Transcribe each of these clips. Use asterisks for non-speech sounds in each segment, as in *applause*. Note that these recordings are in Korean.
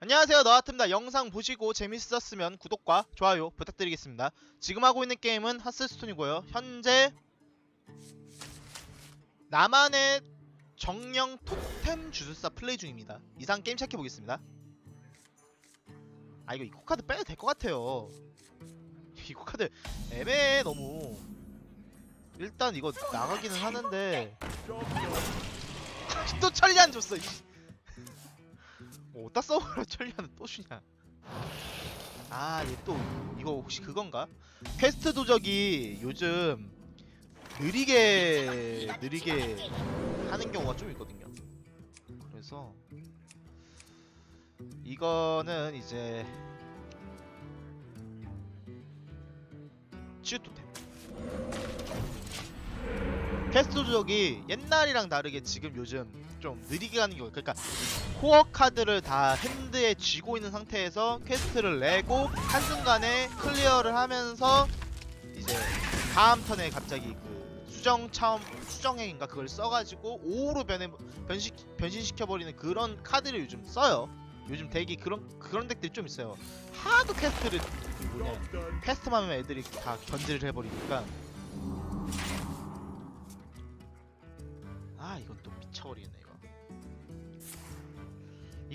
안녕하세요. 너아틈다. 영상 보시고 재밌었으면 구독과 좋아요 부탁드리겠습니다. 지금 하고 있는 게임은 하스스톤이고요. 현재 나만의 정령 토템 주술사 플레이 중입니다. 이상 게임 시작해 보겠습니다. 아 이거 이코 카드 빼도 될 것 같아요. 이코 카드 애매해 너무. 일단 이거 나가기는 하는데. *laughs* 또 천리 안 줬어 이씨. 뭐 어디다 써버려 천리안은 또 주냐? 아 얘 또 이거 혹시 그건가? 퀘스트 도적이 요즘 느리게 느리게 하는 경우가 좀 있거든요. 그래서 이거는 이제 치유토템. 퀘스트 도적이 옛날이랑 다르게 지금 요즘 좀 느리게 가는 경우 그러니까 코어 카드를 다 핸드에 쥐고 있는 상태에서 퀘스트를 내고 한순간에 클리어를 하면서 이제 다음 턴에 갑자기 그 수정 차음 수정행인가 그걸 써가지고 5로 변해 변신 변신시켜 버리는 그런 카드를 요즘 써요. 요즘 덱이 그런 그런 덱들이 좀 있어요. 하도 퀘스트를 그 뭐냐 퀘스트만 하면 애들이 다 견제를 해버리니까 아 이건 또 미쳐버리겠네 이거.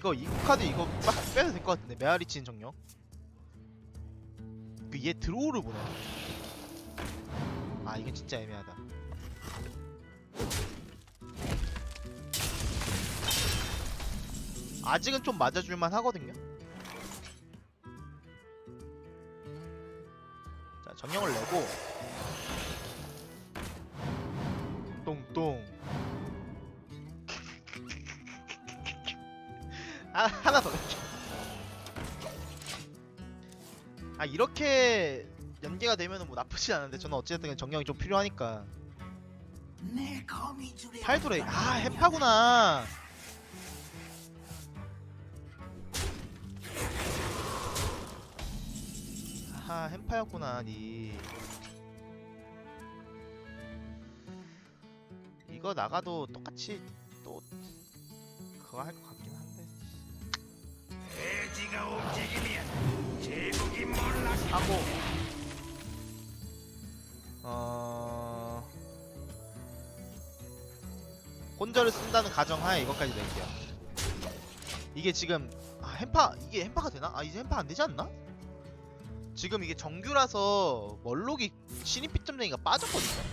이거 이 카드 이거 막 빼도 될 것 같은데 메아리 친 정령. 그 얘 드로우를 보네. 아 이건 진짜 애매하다. 아직은 좀 맞아줄만 하거든요. 자 정령을 내고 똥똥. 아 하나 더 넣게. 아 이렇게 연계가 되면은 뭐 나쁘지 않은데 저는 어찌됐든 정령이 좀 필요하니까. 내 거미줄에 팔도레 아 해파구나. 아하 햄파였구나 니. 이거 나가도 똑같이 또 그거 할것 하고 어 혼절을 쓴다는 가정하에 이것까지 낼게요. 이게 지금 아 햄파 이게 햄파가 되나? 아 이제 햄파 안 되지 않나? 지금 이게 정규라서 멀록이 신입 점쟁이가 빠졌거든요.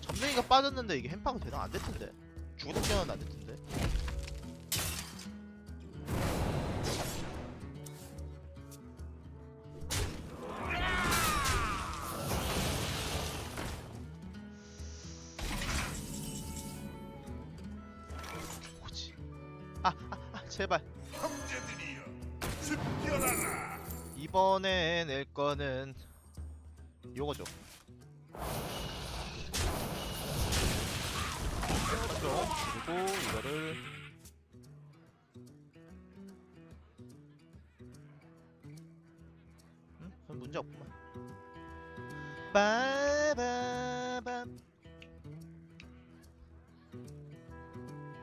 점쟁이가 빠졌는데 이게 햄파가 되나? 안 됐던데. 죽어도 깨어는 안 됐던데. 제발. 형제들이여 이번에 낼 거는 요거죠. 그죠? 그리고 이거를 음? 전 문제 없구만. 빠바밤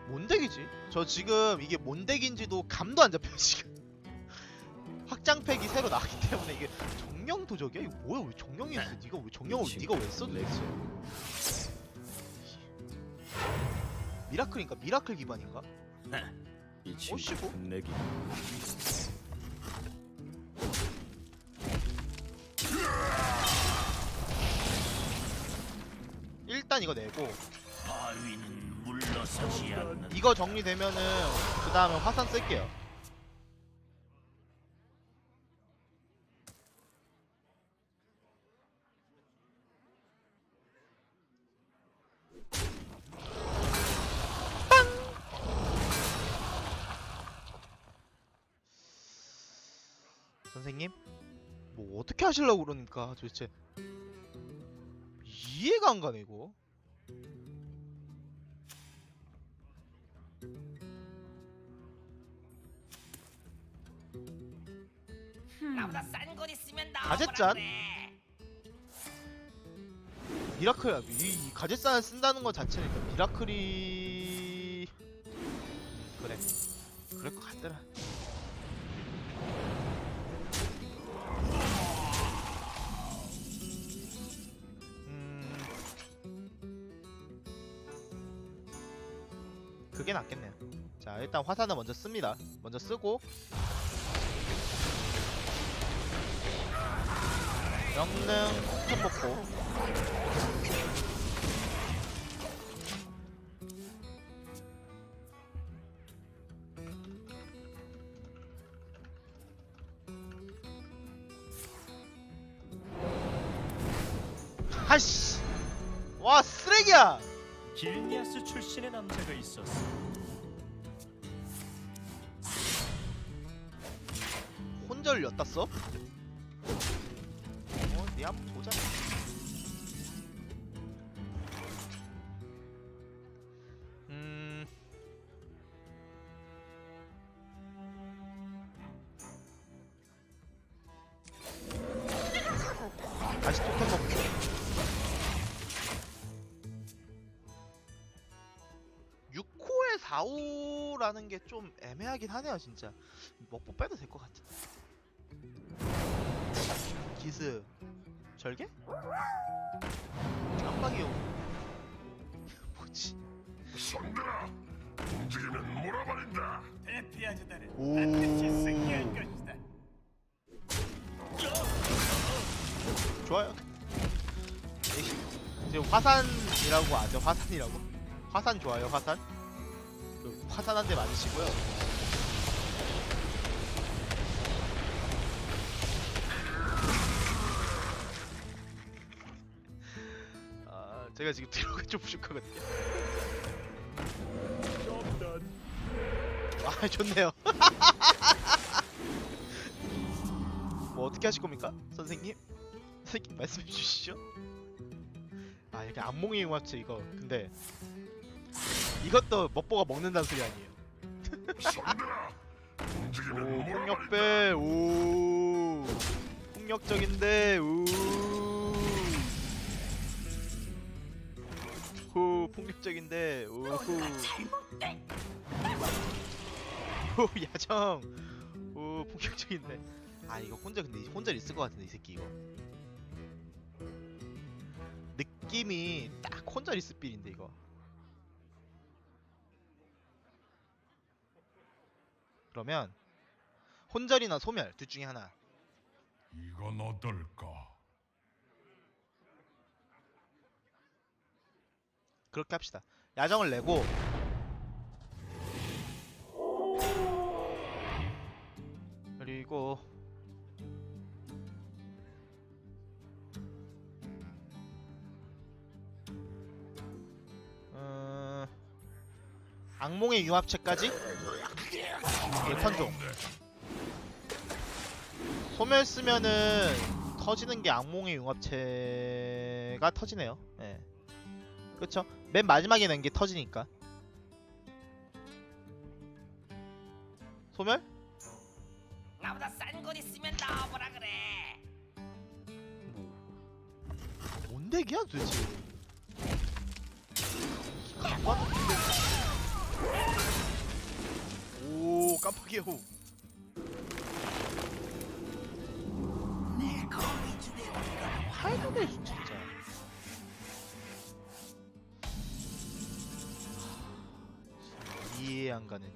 뭔 덱이지? 저 지금 이게 뭔 덱인지도 감도 안 잡혀요 지금. *laughs* 확장팩이 새로 나왔기 때문에 이게 정령 도적이야? 이거 뭐야? 왜 정령이 있어? 네가 왜 정령을 미친 네가 왜 써? 도대체? 미라클인가? 미라클 기반인가? 이 친구 오시고? 내기 일단 이거 내고 이거 정리되면은 그 다음에 화산 쓸게요. 선생님? 뭐 어떻게 하시려고 그러니까 도대체 이해가 안 가네 이거. 나보다 싼 건 있으면 나와 가젯잔? 미라클 이, 이 가젯잔 쓴다는 것 자체는 일단 미라클이 그래. 그럴 것 같더라. 음. 그게 낫겠네요. 자 일단 화산을 먼저 씁니다. 먼저 쓰고 영능 폭탄 먹고 아씨 와 쓰레기야 길니아스 출신의 남자가 있었어. 혼절 엿다 써? 어, 니 한번 보자. 음. 다시 토템 먹고. 육호에 4호라는 게 좀 애매하긴 하네요, 진짜. 먹고 빼도 될 것 같아. 기스 절개? 깜빡이요 *laughs* 뭐지? 손들어. 움직이면 몰아버린다. 대피하자다는 오. 것이다. 좋아요 지금 화산이라고 아죠 화산이라고 화산 좋아요 화산 그 화산 한 대 맞으시고요 제가 지금 들어가 좀 부족하거든요 아 좋네요. *laughs* 뭐 어떻게 하실 겁니까 선생님? 선생님 말씀해 주시죠. 아 이렇게 악몽의 융합체 이거. 근데 이것도 먹보가 먹는다는 소리 아니에요. 오 움직이면 폭력배 오. 폭력적인데 우 폭력적인데 우후 오 야정. 오 폭력적인데. 아 이거 혼자 근데 이- 혼자 있을 것 같은데 이 새끼 이거. 느낌이 딱 혼자 있을 빌인데 이거. 그러면 혼절이나 소멸 둘 중에 하나. 이건 어떨까? 그렇게 합시다. 야정을 내고. 그리고 어... 악몽의 융합체까지? 이게 턴종. 소멸 쓰면은 터지는 게 악몽의 융합체가 터지네요. 예. 그쵸 맨 마지막에 낸 게 터지니까 소멸? 나보다 싼 건 있으면 나와보라 그래. 뭔 덱이야 도대체 오 깜빡이야 호내 진짜 안 가는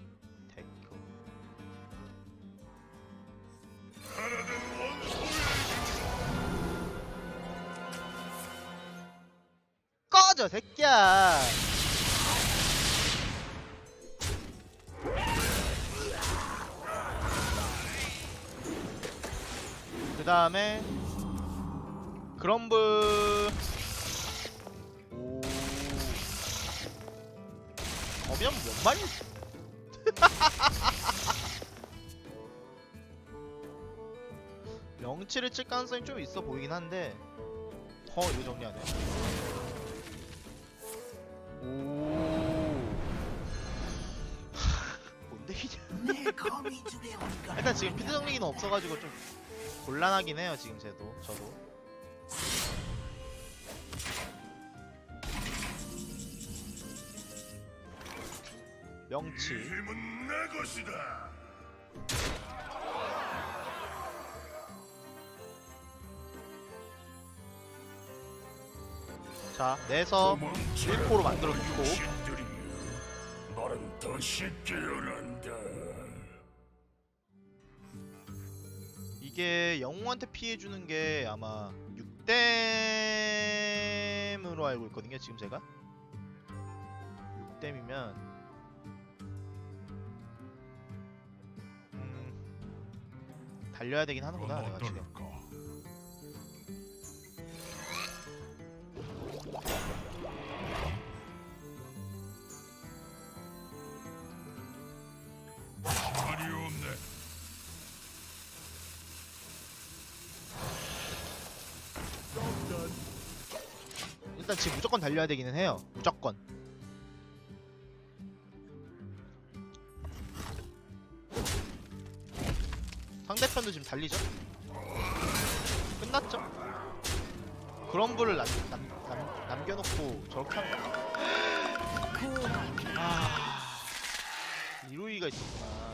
덱 이거 꺼져 새끼야! 그 다음에 그럼블. 오. 어면 몇 마리 *laughs* 명치를 칠 가능성이 좀 있어 보이긴 한데. 어 이거 정리하네. 오. *laughs* 뭔데 이냐 일단 지금 피드 정리기는 없어가지고 좀 곤란하긴 해요 지금 쟤도 저도 명치 힘은 내 것이다. 자 내서 1포로 만들어 놓고 육신들이 너는 다시 깨어난다. 이게 영웅한테 피해 주는 게 아마 6댐으로 알고 있거든요. 지금 제가 6댐이면 달려야 되긴 하는구나 내가 지금. 일단 지금 무조건 달려야 되기는 해요. 무조건. 상대편도 지금 달리죠? 끝났죠? 그럼블을 남, 남, 남, 남겨놓고 저렇게 한 거. 아, 이로이가 있었구나.